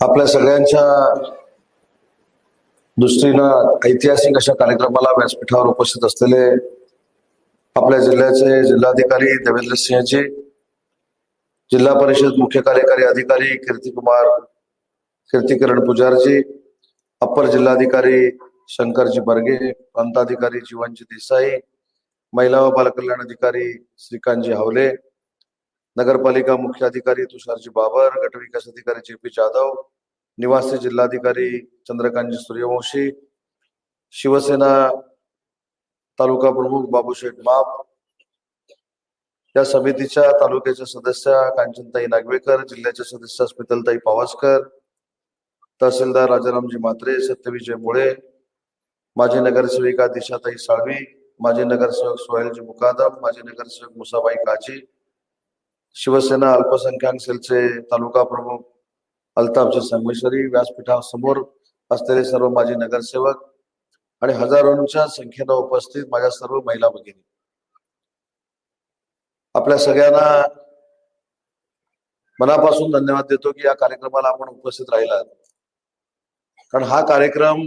आपल्या सगळ्यांच्या दृष्टीनं ऐतिहासिक अशा कार्यक्रमाला व्यासपीठावर उपस्थित असलेले आपल्या जिल्ह्याचे जिल्हाधिकारी देवेंद्र सिंहजी जिल्हा परिषद मुख्य कार्यकारी अधिकारी कीर्तिकुमार कीर्तिकिरण पुजारजी अप्पर जिल्हाधिकारी शंकरजी बर्गे प्रांताधिकारी जीवनजी देसाई महिला व बालकल्याण अधिकारी श्रीकांतजी हावले नगरपालिका मुख्य अधिकारी तुषारजी बाबर गटविकास अधिकारी जे पी जाधव निवासी जिल्हाधिकारी चंद्रकांतजी सूर्यवंशी शिवसेना तालुका प्रमुख बाबूशेठ माप या समितीच्या तालुक्याच्या सदस्या कांचनताई नागवेकर जिल्ह्याच्या सदस्या स्मितलताई पावसकर तहसीलदार राजारामजी म्हात्रे सत्यविजय मुळे माजी नगरसेविका दिशाताई साळवी माजी नगरसेवक सोहेलजी मुकादम माजी नगरसेवक मुसाबाई काजी शिवसेना अल्पसंख्याक सेलचे तालुका प्रमुख अल्ताफचे संगमेश्वरी व्यासपीठासमोर असलेले सर्व माजी नगरसेवक आणि हजारोंच्या संख्येनं उपस्थित माझ्या सर्व महिला भगिनी. आपल्या सगळ्यांना मनापासून धन्यवाद देतो की या कार्यक्रमाला आपण उपस्थित राहिला कारण हा कार्यक्रम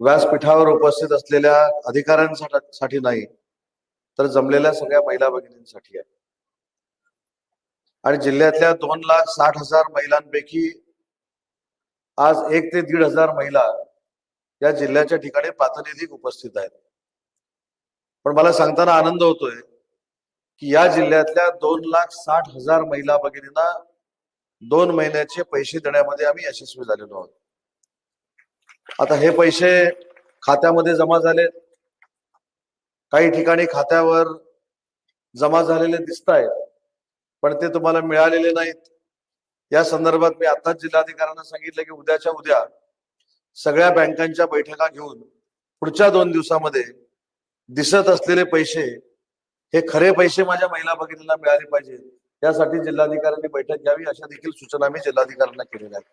व्यासपीठावर उपस्थित असलेल्या अधिकाऱ्यांसाठी नाही तर जमलेल्या सगळ्या महिला भगिनींसाठी आहे. आणि जिल्ह्यातल्या दोन लाख साठ हजार महिलांपैकी आज एक ते दीड हजार महिला या जिल्ह्याच्या ठिकाणी प्रातिनिधिक उपस्थित आहेत. पण मला सांगताना आनंद होतोय की या जिल्ह्यातल्या दोन लाख साठ हजार महिला भगिनींना दोन महिन्याचे पैसे देण्यामध्ये आम्ही यशस्वी झालेलो आहोत. आता हे पैसे खात्यामध्ये जमा झाले काही ठिकाणी खात्यावर जमा झालेले दिसत आहेत पण ते तुम्हाला मिळालेले नाहीत. या संदर्भात मी आताच जिल्हाधिकाऱ्यांना सांगितलं की उद्याच्या उद्या सगळ्या बँकांच्या बैठका घेऊन पुढच्या दोन दिवसामध्ये दिसत असलेले पैसे हे खरे पैसे माझ्या महिला भगिनींना मिळाले पाहिजे. यासाठी जिल्हाधिकाऱ्यांनी बैठक घ्यावी अशा देखील सूचना मी जिल्हाधिकाऱ्यांना केलेल्या आहेत.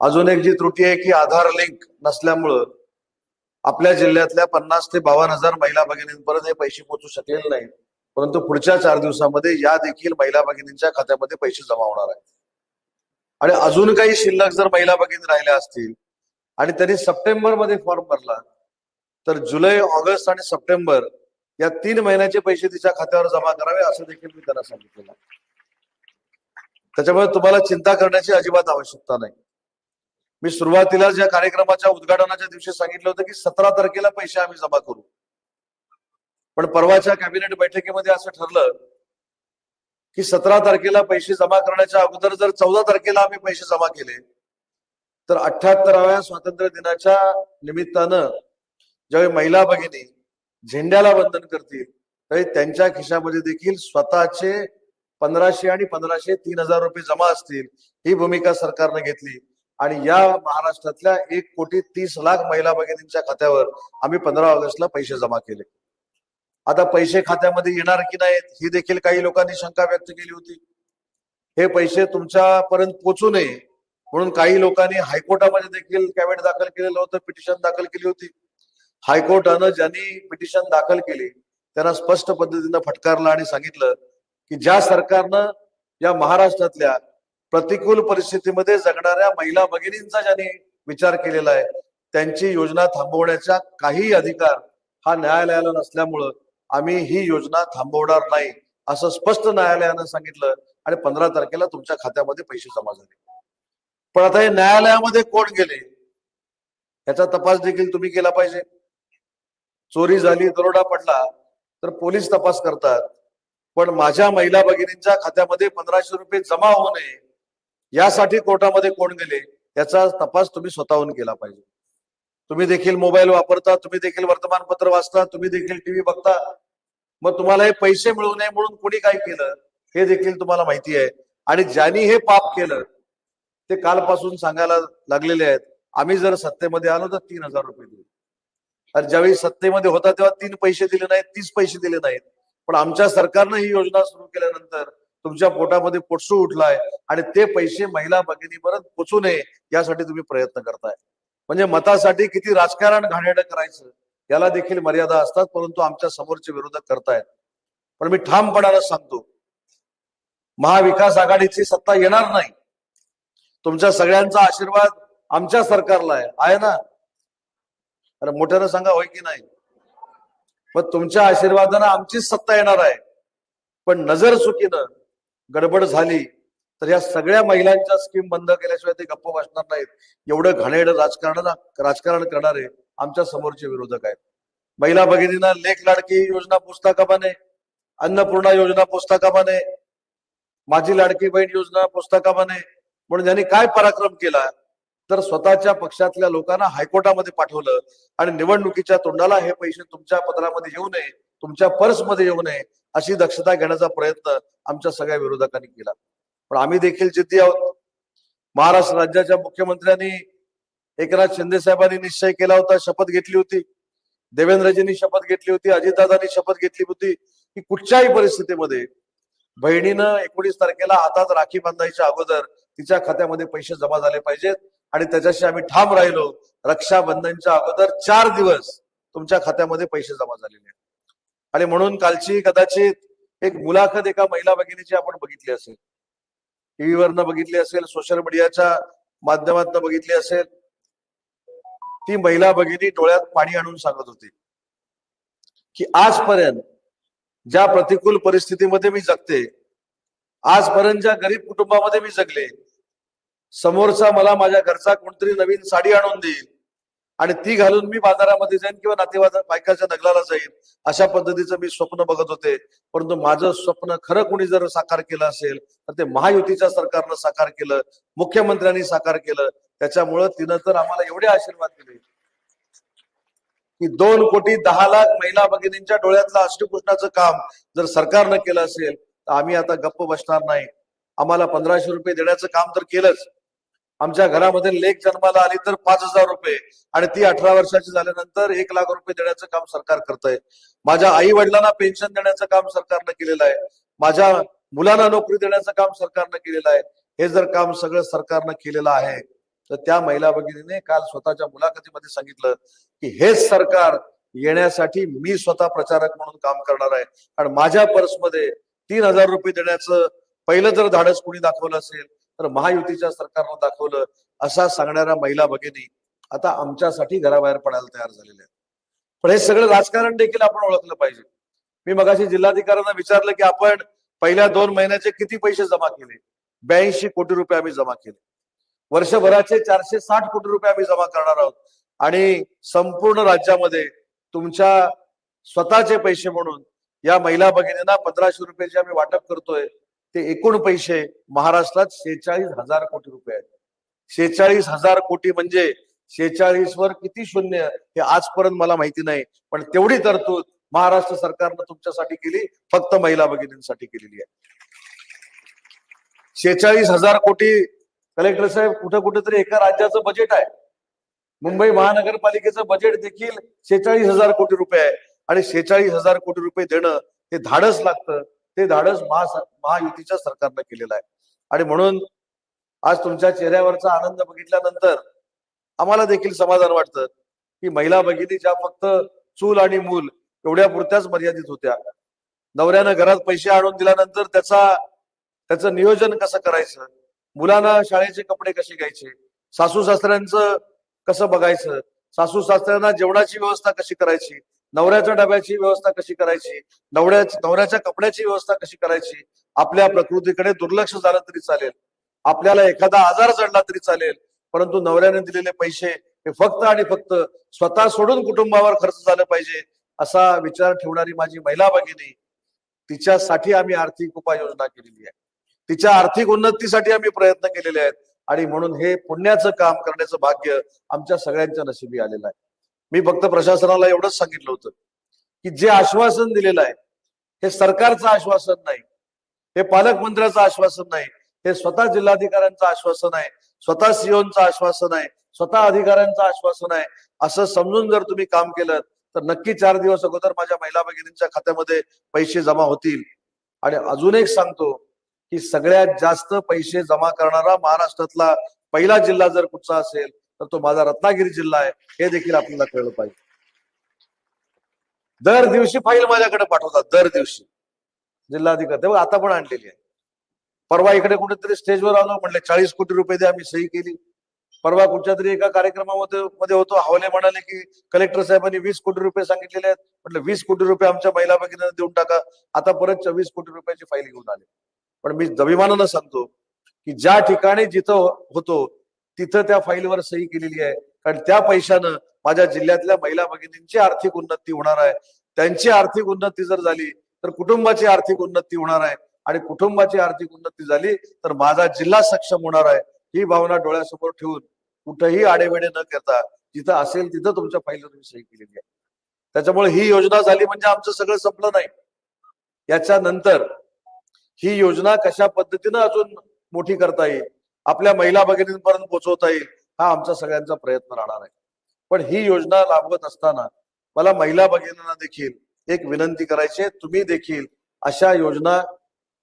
अजून एक जी त्रुटी आहे की आधार लिंक नसल्यामुळं आपल्या जिल्ह्यातल्या पन्नास ते बावन्न हजार महिला भगिनींपर्यंत हे पैसे पोहोचू शकलेले नाहीत. परंतु पुढच्या चार दिवसामध्ये या देखील महिला भगिनींच्या खात्यामध्ये पैसे जमा होणार आहेत. आणि अजून काही शिल्लक जर महिला भगिनी राहिल्या असतील आणि त्यांनी सप्टेंबरमध्ये फॉर्म भरला तर जुलै ऑगस्ट आणि सप्टेंबर या तीन महिन्याचे पैसे तिच्या खात्यावर जमा करावे असं देखील मी त्यांना सांगितलेलं त्याच्यामुळे तुम्हाला चिंता करण्याची अजिबात आवश्यकता नाही. मी सुरुवातीला ज्या कार्यक्रमाच्या उद्घाटनाच्या दिवशी सांगितलं होतं की सतरा तारखेला पैसे आम्ही जमा करू. पण परवाच्या कॅबिनेट बैठकीमध्ये असं ठरलं की सतरा तारखेला पैसे जमा करण्याच्या अगोदर जर चौदा तारखेला आम्ही पैसे जमा केले तर अठ्याहत्तराव्या स्वातंत्र्य दिनाच्या निमित्तानं ज्यावेळी महिला भगिनी झेंड्याला वंदन करतील तरी त्यांच्या खिशामध्ये देखील स्वतःचे पंधराशे आणि पंधराशे तीन हजार रुपये जमा असतील ही भूमिका सरकारने घेतली. आणि या महाराष्ट्रातल्या एक कोटी तीस लाख महिला भगिनींच्या खात्यावर आम्ही पंधरा ऑगस्टला पैसे जमा केले. आता पैसे खात्यामध्ये येणार की नाहीत ही देखील काही लोकांनी शंका व्यक्त केली होती. हे पैसे तुमच्यापर्यंत पोचू नये म्हणून काही लोकांनी हायकोर्टामध्ये देखील कॅबिनेट दाखल केलेलं होतं पिटिशन दाखल केली होती. हायकोर्टानं ज्यांनी पिटिशन दाखल केली त्यांना स्पष्ट पद्धतीनं फटकारलं आणि सांगितलं की ज्या सरकारनं या महाराष्ट्रातल्या प्रतिकूल परिस्थितीमध्ये जगणाऱ्या महिला भगिनींचा ज्यांनी विचार केलेला आहे त्यांची योजना थांबवण्याचा काही अधिकार हा न्यायालयाला नसल्यामुळं आम्ही ही योजना थांबवणार नाही असं स्पष्ट न्यायालयानं सांगितलं आणि पंधरा तारखेला तुमच्या खात्यामध्ये पैसे जमा झाले. पण आता हे न्यायालयामध्ये कोण गेले? याचा तपास देखील तुम्ही केला पाहिजे. चोरी झाली दरोडा पडला तर पोलीस तपास करतात. पण माझ्या महिला भगिनींच्या खात्यामध्ये पंधराशे रुपये जमा होऊ नये. यासाठी कोर्टामध्ये कोण गेले? याचा तपास तुम्ही स्वतःहून केला पाहिजे. तुम्ही देखील मोबाईल वापरता तुम्ही देखील वर्तमानपत्र वाचता तुम्ही देखील टीव्ही बघता. मग तुम्हाला हे पैसे मिळू नये म्हणून कोणी काय केलं हे देखील तुम्हाला माहिती आहे. आणि ज्यांनी हे पाप केलं ते कालपासून सांगायला लागलेले आहेत आम्ही जर सत्तेमध्ये आलो तर तीन हजार रुपये देऊ. अरे ज्यावेळी सत्तेमध्ये होता तेव्हा तीन पैसे दिले नाहीत तीस पैसे दिले नाहीत. पण आमच्या सरकारनं ही योजना सुरू केल्यानंतर तुमच्या पोटामध्ये पोटसू उठलाय आणि ते पैसे महिला भगिनीपर्यंत पोचू नये यासाठी तुम्ही प्रयत्न करताय. म्हणजे मतासाठी किती राजकारण घाणेरडं करायचं याला देखील मर्यादा असतात परंतु आमच्या समोरचे विरोधक करतायत. पण मी ठामपणानं सांगतो महाविकास आघाडीची सत्ता येणार नाही. तुमच्या सगळ्यांचा आशीर्वाद आमच्या सरकारला आहे आहे ना? अरे मोठ्यानं सांगा होय की नाही? मग तुमच्या आशीर्वादानं आमचीच सत्ता येणार आहे. पण नजर चुकीनं गडबड झाली तर या सगळ्या महिलांच्या स्कीम बंद केल्याशिवाय ते गप्प बसणार नाहीत. एवढं घाणेड राजकारण राजकारण करणारे आमच्या समोरचे विरोधक आहेत. महिला भगिनींना लेख लाडकी योजना पुस्तकामाने अन्नपूर्णा योजना पुस्तकामाने माझी लाडकी बहीण योजना पुस्तकामाने म्हणून यांनी काय पराक्रम केला? तर स्वतःच्या पक्षातल्या लोकांना हायकोर्टामध्ये पाठवलं आणि निवडणुकीच्या तोंडाला हे पैसे तुमच्या पत्रामध्ये येऊ नये तुमच्या पर्समध्ये येऊ नये अशी दक्षता घेण्याचा प्रयत्न आमच्या सगळ्या विरोधकांनी केला. पण आम्ही देखील जिद्दी आहोत. महाराष्ट्र राज्याच्या मुख्यमंत्र्यांनी एकनाथ शिंदे साहेबांनी निश्चय केला होता शपथ घेतली होती. देवेंद्रजींनी शपथ घेतली होती अजितदादांनी शपथ घेतली होती की कुठच्याही परिस्थितीमध्ये बहिणीनं एकोणीस तारखेला हातात राखी बांधायच्या अगोदर तिच्या खात्यामध्ये पैसे जमा झाले पाहिजेत आणि त्याच्याशी आम्ही ठाम राहिलो. रक्षाबंधनच्या अगोदर चार दिवस तुमच्या खात्यामध्ये पैसे जमा झालेले आहेत. आणि म्हणून कालची कदाचित एक मुलाखत एका महिला भगिनीची आपण बघितली असेल. टीव्हीवरनं बघितली असेल सोशल मीडियाच्या माध्यमातून बघितली असेल ती महिला भगिनी डोळ्यात पाणी आणून सांगत होती की आजपर्यंत ज्या प्रतिकूल परिस्थितीमध्ये मी जगते आजपर्यंत ज्या गरीब कुटुंबामध्ये मी जगले समोरचा मला माझ्या घरचा कोणतरी नवीन साडी आणून देईल आणि ती घालून मी बाजारामध्ये जाईन किंवा नातेवाईक बायकाच्या नगलाला जाईन अशा पद्धतीचं मी स्वप्न बघत होते. परंतु माझं स्वप्न खरं कोणी जर साकार केलं असेल तर ते महायुतीच्या सरकारनं साकार केलं मुख्यमंत्र्यांनी साकार केलं. त्याच्यामुळं तिनं तर आम्हाला एवढे आशीर्वाद दिले. की दोन कोटी दहा लाख महिला भगिनींच्या डोळ्यातलं अष्टकृष्णाचं काम जर सरकारनं केलं असेल तर आम्ही आता गप्प बसणार नाही. आम्हाला पंधराशे रुपये देण्याचं काम तर केलंच. आमच्या घरामध्ये लेख जन्माला आली तर पाच हजार रुपये. आणि ती अठरा वर्षाची झाल्यानंतर एक लाख रुपये देण्याचं काम सरकार करतंय. माझ्या आई वडिलांना पेन्शन देण्याचं काम सरकारनं केलेलं आहे. माझ्या मुलांना नोकरी देण्याचं काम सरकारनं केलेलं आहे. हे जर काम सगळं सरकारनं केलेलं आहे तर त्या महिला भगिनीने काल स्वतःच्या मुलाखतीमध्ये सांगितलं की हेच सरकार येण्यासाठी मी स्वतः प्रचारक म्हणून काम करणार आहे. आणि माझ्या पर्समध्ये तीन हजार रुपये देण्याचं पहिलं जर धाडस कुणी दाखवलं असेल तर महायुतीच्या सरकारनं दाखवलं असा सांगणाऱ्या महिला भगिनी आता आमच्यासाठी घराबाहेर पडायला तयार झालेल्या आहेत. पण हे सगळं राजकारण देखील आपण ओळखलं पाहिजे. मी मगाशी जिल्हाधिकाऱ्यांना विचारलं की आपण पहिल्या दोन महिन्याचे किती पैसे जमा केले? ब्याऐंशी कोटी रुपये आम्ही जमा केले. वर्षभराचे चारशे साठ कोटी रुपये आम्ही जमा करणार आहोत. आणि संपूर्ण राज्यामध्ये तुमच्या स्वतःचे पैसे म्हणून या महिला भगिनींना पंधराशे रुपये जे आम्ही वाटप करतोय. ते एकूण पैसे महाराष्ट्रात शेहेचाळीस हजार कोटी रुपये आहेत. शेहेचाळीस हजार कोटी म्हणजे शेहेचाळीस वर किती शून्य हे आजपर्यंत मला माहिती नाही पण तेवढी तरतूद महाराष्ट्र सरकारनं तुमच्यासाठी केली फक्त महिला भगिनींसाठी केलेली आहे. शेहेचाळीस हजार कोटी कलेक्टर साहेब कुठं कुठेतरी एका राज्याचं बजेट आहे. मुंबई महानगरपालिकेचं बजेट देखील शेहेचाळीस हजार कोटी रुपये आहे. आणि शेहेचाळीस हजार कोटी रुपये देणं हे धाडस लागतं. ते धाडस महा महायुतीच्या सरकारनं केलेलं आहे. आणि म्हणून आज तुमच्या चेहऱ्यावरचा आनंद बघितल्यानंतर आम्हाला देखील समाधान वाटतं की महिला भगिनी ज्या फक्त चूल आणि मूल एवढ्या पुरत्याच मर्यादित होत्या. नवऱ्यानं घरात पैसे आणून दिल्यानंतर त्याचा त्याचं नियोजन कसं करायचं? मुलांना शाळेचे कपडे कसे घ्यायचे? सासू सासऱ्यांचं कसं बघायचं? सासू सासऱ्यांना जेवणाची व्यवस्था कशी करायची? नवऱ्याच्या डब्याची व्यवस्था कशी करायची? नवऱ्याची नवऱ्याच्या कपड्याची व्यवस्था कशी करायची? आपल्या प्रकृतीकडे दुर्लक्ष झालं तरी चालेल. आपल्याला एखादा आजार जडला तरी चालेल. परंतु नवऱ्याने दिलेले पैसे हे फक्त आणि फक्त स्वतः सोडून कुटुंबावर खर्च झालं पाहिजे असा विचार ठेवणारी माझी महिला भगिनी तिच्यासाठी आम्ही आर्थिक उपाययोजना केलेली आहे. तिच्या आर्थिक उन्नतीसाठी आम्ही प्रयत्न केलेले आहेत. आणि म्हणून हे पुण्याचं काम करण्याचं भाग्य आमच्या सगळ्यांच्या नशिबी आलेलं आहे. मी फक्त प्रशासनाला एवढंच सांगितलं होतं की जे आश्वासन दिलेलं आहे हे सरकारचं आश्वासन नाही हे पालकमंत्र्याचं आश्वासन नाही हे स्वतः जिल्हाधिकाऱ्यांचं आश्वासन आहे स्वतः सीओचं आश्वासन आहे स्वतः अधिकाऱ्यांचं आश्वासन आहे असं समजून जर तुम्ही काम केलं तर नक्की चार दिवस अगोदर माझ्या महिला भगिनींच्या खात्यामध्ये पैसे जमा होतील. आणि अजून एक सांगतो की सगळ्यात जास्त पैसे जमा करणारा महाराष्ट्रातला पहिला जिल्हा जर कुठचा असेल तर तो माझा रत्नागिरी जिल्हा आहे हे देखील आपल्याला कळलं पाहिजे. दर दिवशी फाईल माझ्याकडे पाठवतात दर दिवशी. जिल्हाधिकारी तेव्हा आता पण आणलेली आहे. परवा इकडे कुठेतरी स्टेजवर आलो म्हणले चाळीस कोटी रुपये द्या आम्ही सही केली. परवा कुठच्या तरी एका कार्यक्रमामध्ये मध्ये होतो हवले म्हणाले की कलेक्टर साहेबांनी वीस कोटी रुपये सांगितलेले आहेत. म्हटलं वीस कोटी रुपये आमच्या महिला भगिनींना देऊन टाका. आता परत चोवीस कोटी रुपयाची फाईल घेऊन आले. पण मी अभिमानानं सांगतो की ज्या ठिकाणी जिथं होतो तिथं त्या फाईलवर सही केलेली आहे. कारण त्या पैशानं माझ्या जिल्ह्यातल्या महिला भगिनींची आर्थिक उन्नती होणार आहे. त्यांची आर्थिक उन्नती जर झाली तर कुटुंबाची आर्थिक उन्नती होणार आहे. आणि कुटुंबाची आर्थिक उन्नती झाली तर माझा जिल्हा सक्षम होणार आहे. ही भावना डोळ्यासमोर ठेवून कुठंही आडेवेडे न करता जिथं असेल तिथं तुमच्या फाईलवर तुम्ही सही केलेली आहे. त्याच्यामुळे ही योजना झाली म्हणजे आमचं सगळं संपलं नाही. याच्यानंतर ही योजना कशा पद्धतीनं अजून मोठी करता येईल? आपल्या महिला भगिनींपर्यंत पोहोचवता येईल हा आमचा सगळ्यांचा प्रयत्न राहणार आहे. पण ही योजना राबवत असताना मला महिला भगिनींना देखील एक विनंती करायची आहे. तुम्ही देखील अशा योजना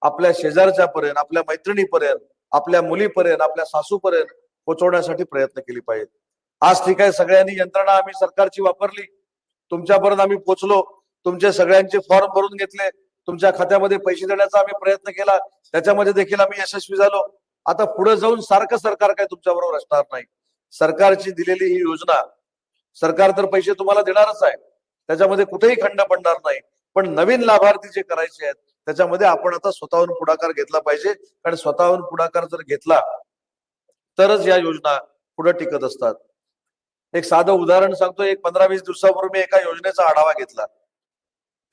आपल्या शेजारच्या पर्यंत आपल्या मैत्रिणीपर्यंत आपल्या मुलीपर्यंत आपल्या सासूपर्यंत पोहोचवण्यासाठी प्रयत्न केले पाहिजेत. आज ठीक आहे सगळ्यांनी यंत्रणा आम्ही सरकारची वापरली. तुमच्यापर्यंत आम्ही पोहोचलो तुमचे सगळ्यांचे फॉर्म भरून घेतले. तुमच्या खात्यामध्ये पैसे देण्याचा आम्ही प्रयत्न केला. त्याच्यामध्ये देखील आम्ही यशस्वी झालो. आता पुढे जाऊन सारखं सरकार काय तुमच्या बरोबर असणार नाही. सरकारची दिलेली ही योजना सरकार तर पैसे तुम्हाला देणारच आहे. त्याच्यामध्ये कुठेही खंड पडणार नाही. पण नवीन लाभार्थी जे करायचे आहेत त्याच्यामध्ये आपण आता स्वतःहून पुढाकार घेतला पाहिजे. कारण स्वतःहून पुढाकार जर घेतला तरच या योजना पुढे टिकत असतात. एक साधं उदाहरण सांगतो. एक पंधरा वीस दिवसापूर्वी मी एका योजनेचा आढावा घेतला.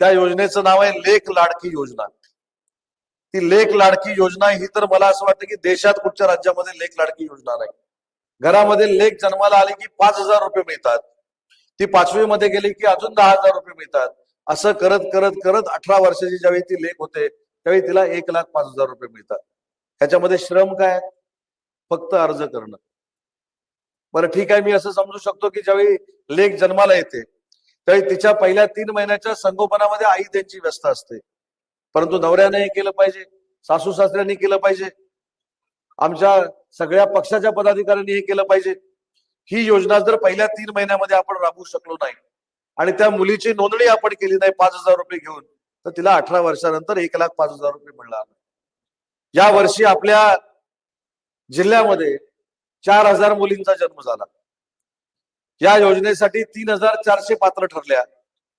त्या योजनेचं नाव आहे लेख लाडकी योजना. ती लेख लाडकी योजना ही तर मला असं वाटतं की देशात कुठच्या राज्यामध्ये लेख लाडकी योजना नाही. घरामध्ये लेख जन्माला आले की पाच हजार रुपये मिळतात. ती पाचवी मध्ये गेली की अजून दहा हजार रुपये मिळतात. असं करत करत करत अठरा वर्षाची ज्यावेळी ती लेख होते त्यावेळी तिला एक लाख पाच हजार रुपये मिळतात. ह्याच्यामध्ये श्रम काय? फक्त अर्ज करणं. बरं ठीक आहे मी असं समजू शकतो की ज्यावेळी लेख जन्माला येते त्यावेळी तिच्या पहिल्या तीन महिन्याच्या संगोपनामध्ये आई त्यांची व्यस्त असते. परंतु नवऱ्याने हे केलं पाहिजे सासू सासऱ्यांनी केलं पाहिजे. आमच्या सगळ्या पक्षाच्या पदाधिकाऱ्यांनी हे केलं पाहिजे. ही योजना जर पहिल्या तीन महिन्यामध्ये आपण राबवू शकलो नाही आणि त्या मुलीची नोंदणी आपण केली नाही पाच हजार रुपये घेऊन तर तिला अठरा वर्षानंतर एक लाख पाच हजार रुपये मिळणार या वर्षी आपल्या जिल्ह्यामध्ये चार हजार मुलींचा जन्म झाला. या योजनेसाठी तीन हजार चारशे पात्र ठरल्या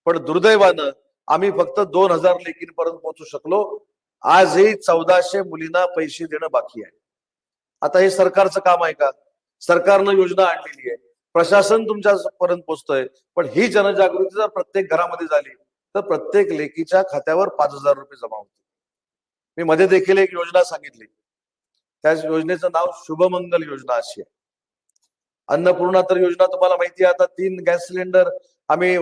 पण दुर्दैवानं आम्ही फक्त दोन हजार लेखींपर्यंत पोहोचू शकलो. आजही चौदाशे मुलींना पैसे देणं बाकी आहे. आता हे सरकारचं काम आहे का? सरकारनं योजना आणलेली आहे. प्रशासन तुमच्या पर्यंत पोहोचतोय. पण ही जनजागृती जर प्रत्येक घरामध्ये झाली तर प्रत्येक लेकीच्या खात्यावर पाच हजार रुपये जमा होते मी मध्ये देखील एक योजना सांगितली. त्या योजनेचं नाव शुभमंगल योजना अशी आहे. अन्नपूर्णा तर योजना तुम्हाला माहिती आहे. आता तीन गॅस सिलेंडर आम्ही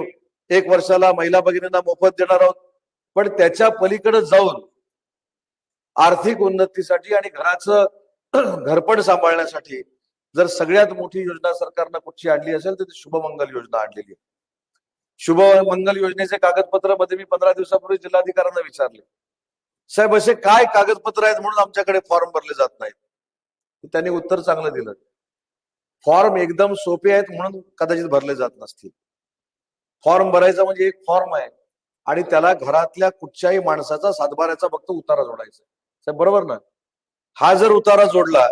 एक वर्षाला महिला भगिनींना मोफत देणार आहोत. पण त्याच्या पलीकडे जाऊन आर्थिक उन्नतीसाठी आणि घराचं घरपण सांभाळण्यासाठी जर सगळ्यात मोठी योजना सरकारनं कुठची आणली असेल तर ती शुभमंगल योजना आणलेली आहे. शुभमंगल योजनेचे कागदपत्रमध्ये मी पंधरा दिवसापूर्वी जिल्हाधिकाऱ्यांना विचारले. साहेब असे काय कागदपत्र आहेत म्हणून आमच्याकडे फॉर्म भरले जात नाहीत. त्यांनी उत्तर चांगलं दिलं. फॉर्म एकदम सोपे आहेत म्हणून कदाचित भरले जात नसतील. फॉर्म भरायचा म्हणजे एक फॉर्म आहे. आणि त्याला घरातल्या कुठच्याही माणसाचा सातबाऱ्याचा फक्त उतारा जोडायचा साहेब बरोबर ना? हा जर उतारा जोडला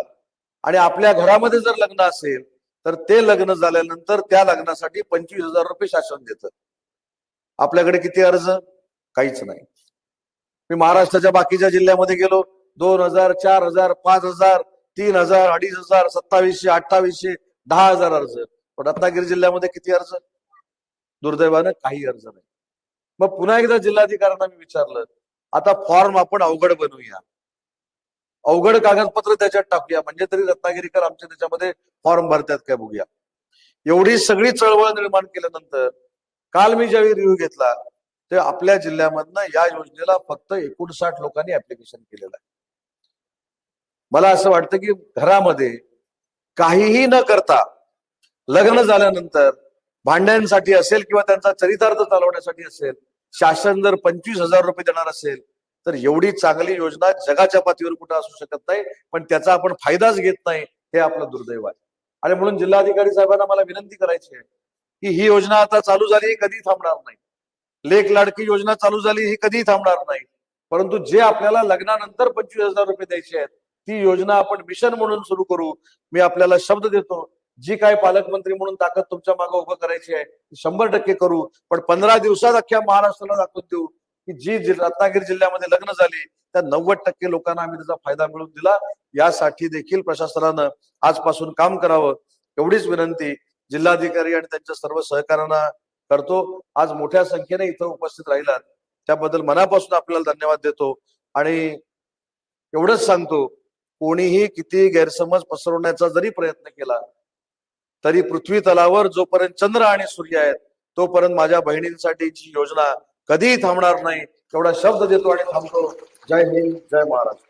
आणि आपल्या घरामध्ये जर लग्न असेल तर ते लग्न झाल्यानंतर त्या लग्नासाठी पंचवीस हजार रुपये शासन देतं. आपल्याकडे किती अर्ज? काहीच नाही. मी महाराष्ट्राच्या बाकीच्या जिल्ह्यामध्ये गेलो. दोन हजार चार हजार पाच हजार तीन हजार अडीच हजार सत्तावीसशे अठ्ठावीसशे दहा हजार अर्ज. पण रत्नागिरी जिल्ह्यामध्ये किती अर्ज? दुर्दैवानं काही अर्ज नाही. मग पुन्हा एकदा जिल्हाधिकाऱ्यांना मी विचारलं आता फॉर्म आपण अवघड बनवूया. अवघड कागदपत्र त्याच्यात टाकूया. म्हणजे तरी रत्नागिरीकर आमच्या त्याच्यामध्ये फॉर्म भरतात काय बघूया. एवढी सगळी चळवळ निर्माण केल्यानंतर काल मी ज्यावेळी रिव्ह्यू घेतला ते आपल्या जिल्ह्यामधनं या योजनेला फक्त एकोणसाठ लोकांनी ऍप्लिकेशन केलेलं आहे. मला असं वाटतं की घरामध्ये काहीही न करता लग्न झाल्यानंतर भांड्यांसाठी असेल किंवा त्यांचा चरितार्थ चालवण्यासाठी असेल शासन जर पंचवीस हजार रुपये देणार असेल तर एवढी चांगली योजना जगाच्या पातळीवर कुठं असू शकत नाही पण त्याचा आपण फायदाच घेत नाही हे आपलं दुर्दैव आहे. आणि म्हणून जिल्हाधिकारी साहेबांना मला विनंती करायची आहे की ही योजना आता चालू झाली कधी थांबणार नाही. लेख लाडकी योजना चालू झाली ही कधी थांबणार नाही. परंतु जे आपल्याला लग्नानंतर पंचवीस हजार रुपये द्यायचे आहेत ती योजना आपण मिशन म्हणून सुरू करू मी आपल्याला शब्द देतो जी काय पालकमंत्री म्हणून ताकद तुमच्या मागे उभं करायची आहे शंभर टक्के करू. पण पंधरा दिवसात अख्ख्या महाराष्ट्राला दाखवून देऊ की जी रत्नागिरी जिल्ह्यामध्ये लग्न झाली त्या नव्वद टक्के लोकांना आम्ही त्याचा फायदा मिळवून दिला. यासाठी देखील प्रशासनानं आजपासून काम करावं एवढीच विनंती जिल्हाधिकारी आणि त्यांच्या सर्व सहकाऱ्यांना करतो. आज मोठ्या संख्येने इथं उपस्थित राहिलात. त्याबद्दल मनापासून आपल्याला धन्यवाद देतो. आणि एवढंच सांगतो कोणीही किती गैरसमज पसरवण्याचा जरी प्रयत्न केला तरी पृथ्वी तलावर जोपर्यंत चंद्र आणि सूर्य आहेत तोपर्यंत माझ्या बहिणींसाठीची योजना कधीही थांबणार नाही एवढा शब्द देतो आणि थांबतो. जय हिंद जय महाराष्ट्र.